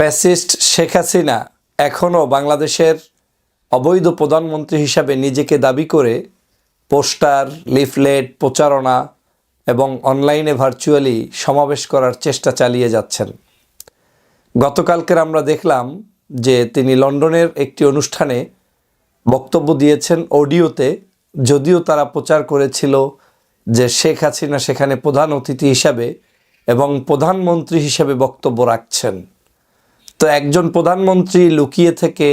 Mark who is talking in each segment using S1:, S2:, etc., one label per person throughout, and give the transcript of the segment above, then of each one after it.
S1: Fascist Sheikh Hasina এখনও বাংলাদেশের অবৈধ প্রধানমন্ত্রী হিসাবে নিজেকে দাবি করে পোস্টার, লিফলেট, প্রচারণা এবং অনলাইনে ভার্চুয়ালি সমাবেশ করার চেষ্টা চালিয়ে যাচ্ছেন। গতকালকের আমরা দেখলাম যে তিনি লন্ডনের একটি অনুষ্ঠানে বক্তব্য দিয়েছেন অডিওতে, যদিও তারা প্রচার করেছিল যে শেখ হাসিনা সেখানে প্রধান অতিথি হিসাবে এবং প্রধানমন্ত্রী হিসাবে বক্তব্য রাখছেন। তো একজন প্রধানমন্ত্রী লুকিয়ে থেকে,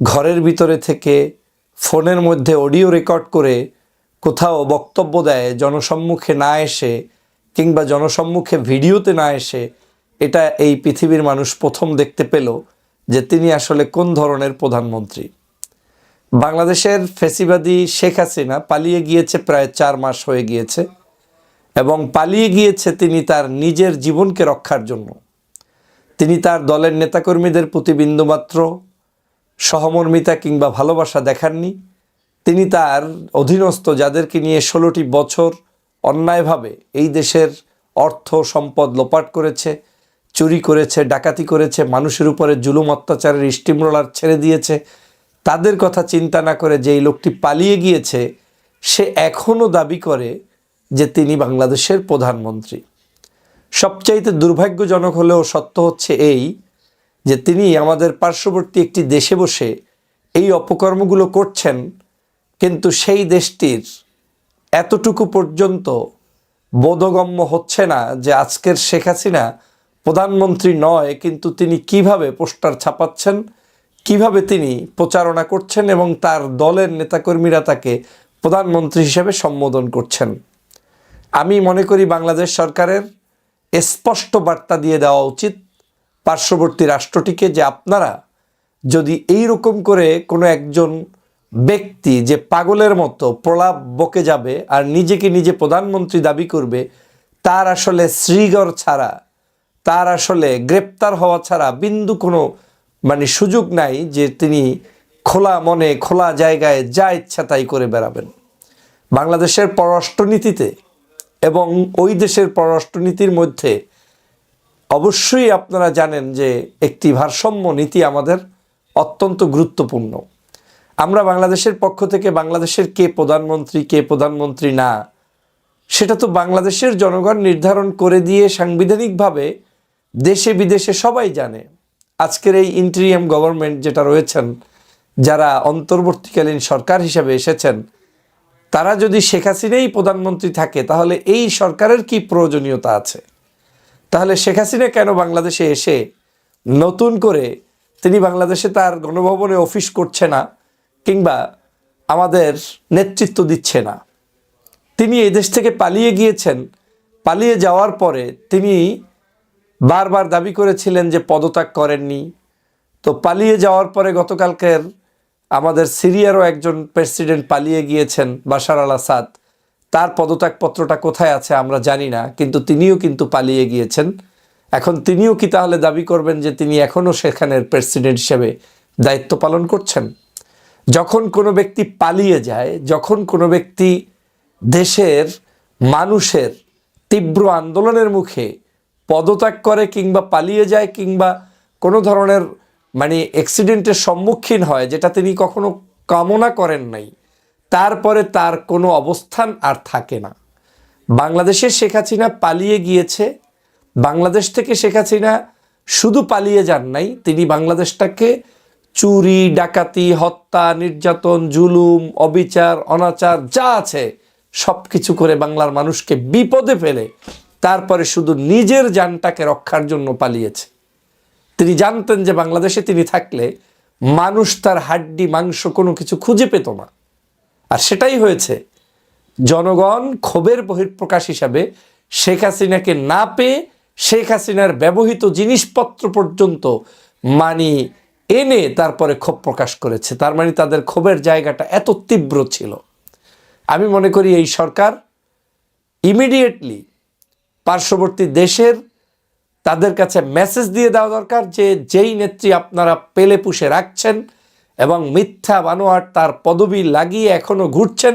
S1: ঘরের ভিতরে থেকে, ফোনের মধ্যে অডিও রেকর্ড করে কোথাও বক্তব্য দেয়, জনসম্মুখে না এসে কিংবা জনসম্মুখে ভিডিওতে না এসে, এটা এই পৃথিবীর মানুষ প্রথম দেখতে পেল যে তিনি আসলে কোন ধরনের প্রধানমন্ত্রী। বাংলাদেশের ফেসিবাদী শেখ হাসিনা পালিয়ে গিয়েছে প্রায় চার মাস হয়ে গিয়েছে এবং পালিয়ে গিয়েছে তিনি তার নিজের জীবনকে রক্ষার জন্য। তিনি তার দলের নেতাকর্মীদের প্রতি বিন্দুমাত্র সহমর্মিতা কিংবা ভালোবাসা দেখাননি। তিনি তার অধীনস্থ যাদেরকে নিয়ে ষোলোটি বছর অন্যায়ভাবে এই দেশের অর্থ সম্পদ লোপাট করেছে, চুরি করেছে, ডাকাতি করেছে, মানুষের উপরে জুলুম, অত্যাচারের স্টিমরোলার ছেড়ে দিয়েছে, তাদের কথা চিন্তা না করে যেই লোকটি পালিয়ে গিয়েছে, সে এখনও দাবি করে যে তিনি বাংলাদেশের প্রধানমন্ত্রী। সবচাইতে দুর্ভাগ্যজনক হলেও সত্য হচ্ছে এই যে তিনি আমাদের পার্শ্ববর্তী একটি দেশে বসে এই অপকর্মগুলো করছেন, কিন্তু সেই দেশটির এতটুকু পর্যন্ত বোধগম্য হচ্ছে না যে আজকের শেখ হাসিনা প্রধানমন্ত্রী নয়, কিন্তু তিনি কীভাবে পোস্টার ছাপাচ্ছেন, কীভাবে তিনি প্রচারণা করছেন এবং তার দলের নেতাকর্মীরা তাকে প্রধানমন্ত্রী হিসেবে সম্বোধন করছেন। আমি মনে করি বাংলাদেশ সরকারের স্পষ্ট বার্তা দিয়ে দেওয়া উচিত পার্শ্ববর্তী রাষ্ট্রটিকে যে আপনারা যদি এই রকম করে কোনো একজন ব্যক্তি যে পাগলের মতো প্রলাপ বকে যাবে আর নিজেকে নিজে প্রধানমন্ত্রী দাবি করবে, তার আসলে শ্রীগড় ছাড়া, তার আসলে গ্রেপ্তার হওয়া ছাড়া বিন্দু কোনো মানে সুযোগ নাই যে তিনি খোলা মনে, খোলা জায়গায় যা ইচ্ছা তাই করে বেড়াবেন। বাংলাদেশের পররাষ্ট্রনীতিতে এবং ওই দেশের পররাষ্ট্রনীতির মধ্যে অবশ্যই আপনারা জানেন যে একটি ভারসাম্য নীতি আমাদের অত্যন্ত গুরুত্বপূর্ণ। আমরা বাংলাদেশের পক্ষ থেকে বাংলাদেশের কে প্রধানমন্ত্রী কে প্রধানমন্ত্রী না, সেটা তো বাংলাদেশের জনগণ নির্ধারণ করে দিয়ে সাংবিধানিকভাবে দেশে বিদেশে সবাই জানে। আজকের এই ইন্টেরিয়াম গভর্নমেন্ট যেটা রয়েছেন, যারা অন্তর্বর্তীকালীন সরকার হিসাবে এসেছেন তারা যদি শেখ হাসিনাই প্রধানমন্ত্রী থাকে, তাহলে এই সরকারের কি প্রয়োজনীয়তা আছে? তাহলে শেখ হাসিনা কেন বাংলাদেশে এসে নতুন করে তিনি বাংলাদেশে তার গণভবনে অফিস করছে না কিংবা আমাদের নেতৃত্ব দিচ্ছে না? তিনি এই দেশ থেকে পালিয়ে গিয়েছেন। পালিয়ে যাওয়ার পরে তিনি বারবার দাবি করেছিলেন যে পদত্যাগ করেননি। তো পালিয়ে যাওয়ার পরে গতকালকের আমাদের সিরিয়ারও একজন প্রেসিডেন্ট পালিয়ে গিয়েছেন বাশার আল আসাদ। তার পদত্যাগপত্রটা কোথায় আছে আমরা জানি না, কিন্তু তিনিও কিন্তু পালিয়ে গিয়েছেন। এখন তিনিও কি তাহলে দাবি করবেন যে তিনি এখনও সেখানের প্রেসিডেন্ট হিসেবে দায়িত্ব পালন করছেন? যখন কোনো ব্যক্তি পালিয়ে যায়, যখন কোনো ব্যক্তি দেশের মানুষের তীব্র আন্দোলনের মুখে পদত্যাগ করে কিংবা পালিয়ে যায় কিংবা কোনো ধরনের মানে অ্যাক্সিডেন্টের সম্মুখীন হয়, যেটা তিনি কখনো কামনা করেন নাই। তারপরে তার কোনো অবস্থান আর থাকে না। বাংলাদেশের শেখ হাসিনা পালিয়ে গিয়েছে। বাংলাদেশ থেকে শেখ হাসিনা শুধু পালিয়ে যান নাই, তিনি বাংলাদেশটাকে চুরি, ডাকাতি, হত্যা, নির্যাতন, জুলুম, অবিচার, অনাচার, যা আছে সব কিছু করে বাংলার মানুষকে বিপদে ফেলে, তারপরে শুধু নিজের যানটাকে রক্ষার জন্য পালিয়েছে। তিনি জানতেন যে বাংলাদেশে তিনি থাকলে মানুষ তার হাড্ডি, মাংস কোনো কিছু খুঁজে পেত না। আর সেটাই হয়েছে, জনগণ ক্ষোভের বহিঃপ্রকাশ হিসাবে শেখ হাসিনাকে না পেয়ে শেখ হাসিনার ব্যবহৃত জিনিসপত্র পর্যন্ত মানি এনে তারপরে ক্ষোভ প্রকাশ করেছে। তার মানে তাদের ক্ষোভের জায়গাটা এত তীব্র ছিল। আমি মনে করি এই সরকার ইমিডিয়েটলি পার্শ্ববর্তী দেশের তাদের কাছে মেসেজ দিয়ে দেওয়া দরকার যে যেই নেত্রী আপনারা পেলে পুষে রাখছেন এবং মিথ্যা বানোয়ার তার পদবি লাগিয়ে এখনও ঘুরছেন,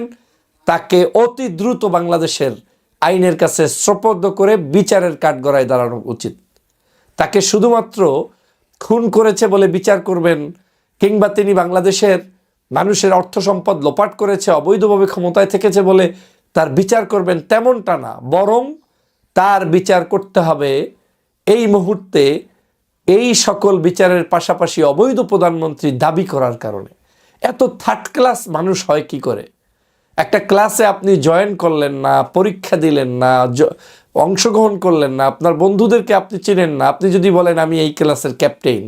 S1: তাকে অতি দ্রুত বাংলাদেশের আইনের কাছে শ্রপদ্ধ করে বিচারের কাঠগড়ায় দাঁড়ানো উচিত। তাকে শুধুমাত্র খুন করেছে বলে বিচার করবেন কিংবা তিনি বাংলাদেশের মানুষের অর্থ সম্পদ লোপাট করেছে, অবৈধভাবে ক্ষমতায় থেকেছে বলে তার বিচার করবেন তেমনটা না, বরং তার বিচার করতে হবে এই মুহূর্তে এই সকল বিচারের পাশাপাশি অবৈধ প্রধানমন্ত্রী দাবি করার কারণে এত থার্ড ক্লাস মানুষ হয় কি করে? একটা ক্লাসে আপনি জয়েন করলেন না, পরীক্ষা দিলেন না অংশগ্রহণ করলেন না, আপনার বন্ধুদেরকে আপনি চেনেন না, আপনি যদি বলেন, আমি এই ক্লাসের ক্যাপ্টেন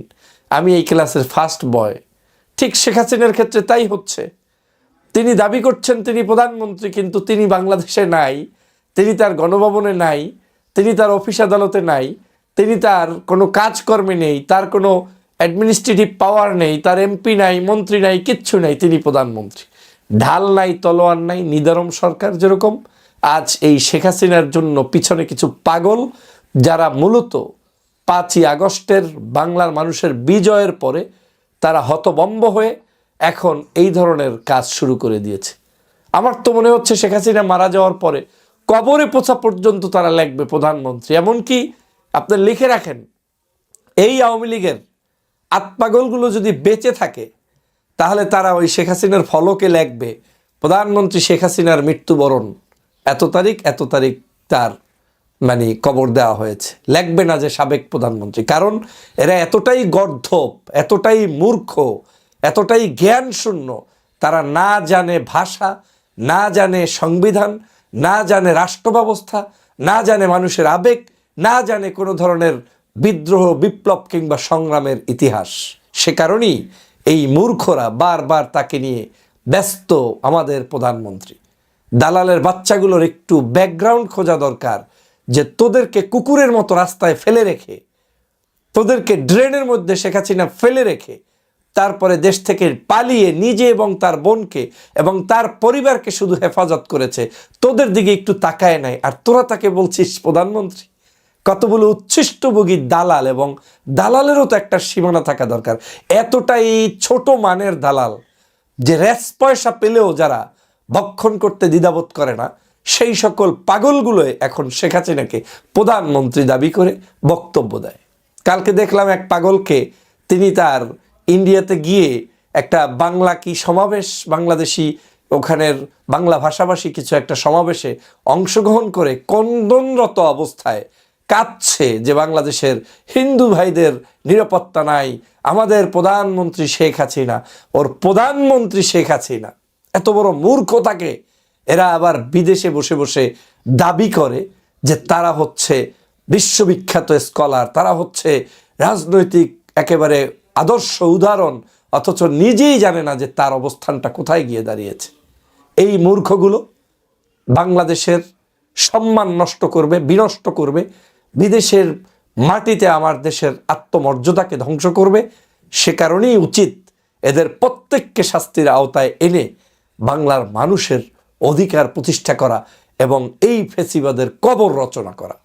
S1: আমি এই ক্লাসের ফার্স্ট বয় ঠিক শেখ হাসিনার ক্ষেত্রে তাই হচ্ছে। তিনি দাবি করছেন, তিনি প্রধানমন্ত্রী, কিন্তু তিনি বাংলাদেশে নাই, তিনি তার গণভবনে নাই, তিনি তার অফিস আদালতে নাই তিনি তার কোনো কাজকর্মে নেই, তার কোনো অ্যাডমিনিস্ট্রেটিভ পাওয়ার নেই, তার এমপি নাই, মন্ত্রী নাই, কিচ্ছু নাই, তিনি প্রধানমন্ত্রী। ঢাল নাই, তলোয়ার নাই নিদারম সরকার যেরকম, আজ এই শেখ হাসিনার জন্য পিছনে কিছু পাগল, যারা মূলত পাঁচই আগস্টের বাংলার মানুষের বিজয়ের পরে তারা হতবম্ব হয়ে এখন এই ধরনের কাজ শুরু করে দিয়েছে। আমার তো মনে হচ্ছে শেখ হাসিনা মারা যাওয়ার পরে কবরে পোছা পর্যন্ত তারা লিখবে প্রধানমন্ত্রী, এমনকি আপনি লিখে রাখেন, এই আওয়ামী লীগের আত্মাগলগুলো যদি বেঁচে থাকে, তাহলে তারা ওই শেখ হাসিনার ফলকে লেখবে, প্রধানমন্ত্রী শেখ হাসিনার মৃত্যুবরণ, এত তারিখ এত তারিখ তার মানে কবর দেওয়া হয়েছে। লেখবে না যে সাবেক প্রধানমন্ত্রী, কারণ এরা এতটাই গর্ধপ এতটাই মূর্খ, এতটাই জ্ঞান শূন্য তারা না জানে ভাষা, না জানে সংবিধান, না জানে রাষ্ট্র ব্যবস্থা না জানে মানুষের আবেগ না জানে কোনো ধরনের বিদ্রোহ, বিপ্লব কিংবা সংগ্রামের ইতিহাস। সে কারণেই এই মূর্খরা বারবার তাকে নিয়ে ব্যস্ত আমাদের প্রধানমন্ত্রী। দালালের বাচ্চাগুলোর একটু ব্যাকগ্রাউন্ড খোঁজা দরকার যে তোদেরকে কুকুরের মতো রাস্তায় ফেলে রেখে, তোদেরকে ড্রেনের মধ্যে শেখ হাসিনা ফেলে রেখে, তারপরে দেশ থেকে পালিয়ে নিজে এবং তার বোনকে এবং তার পরিবারকে শুধু হেফাজত করেছে, তোদের দিকে একটু তাকায় নাই। আর তোরা তাকে বলছিস প্রধানমন্ত্রী? কতগুলো উচ্ছিষ্টভোগী দালাল এবং দালালেরও তো একটা সীমানা থাকা দরকার। এতটাই ছোট মানের দালাল যে রেস পয়সা পেলেও যারা ভক্ষণ করতে দ্বিধাবোধ করে না, সেই সকল পাগলগুলোই এখন শেখ হাসিনাকে প্রধানমন্ত্রী দাবি করে বক্তব্য দেয়। কালকে দেখলাম এক পাগলকে তিনি তার ইন্ডিয়াতে গিয়ে একটা বাংলা কি সমাবেশ, বাংলাদেশি ওখানের বাংলা ভাষাভাষী কিছু একটা সমাবেশে অংশগ্রহণ করে কন্দনরত অবস্থায় কাঁদছে যে বাংলাদেশের হিন্দু ভাইদের নিরাপত্তা নাই, আমাদের প্রধানমন্ত্রী শেখ হাসিনা, ওর প্রধানমন্ত্রী শেখ হাসিনা, এত বড় মূর্খ মূর্খতাকে এরা আবার বিদেশে বসে বসে দাবি করে যে তারা হচ্ছে বিশ্ববিখ্যাত স্কলার, তারা হচ্ছে রাজনৈতিক একেবারে আদর্শ উদাহরণ, অথচ নিজেই জানে না যে তার অবস্থানটা কোথায় গিয়ে দাঁড়িয়েছে। এই মূর্খগুলো বাংলাদেশের সম্মান নষ্ট করবে, বিনষ্ট করবে বিদেশের মাটিতে আমার দেশের আত্মমর্যাদাকে ধ্বংস করবে, সে কারণেই উচিত এদের প্রত্যেককে শাস্তির আওতায় এনে বাংলার মানুষের অধিকার প্রতিষ্ঠা করা এবং এই ফেসিবাদের কবর রচনা করা।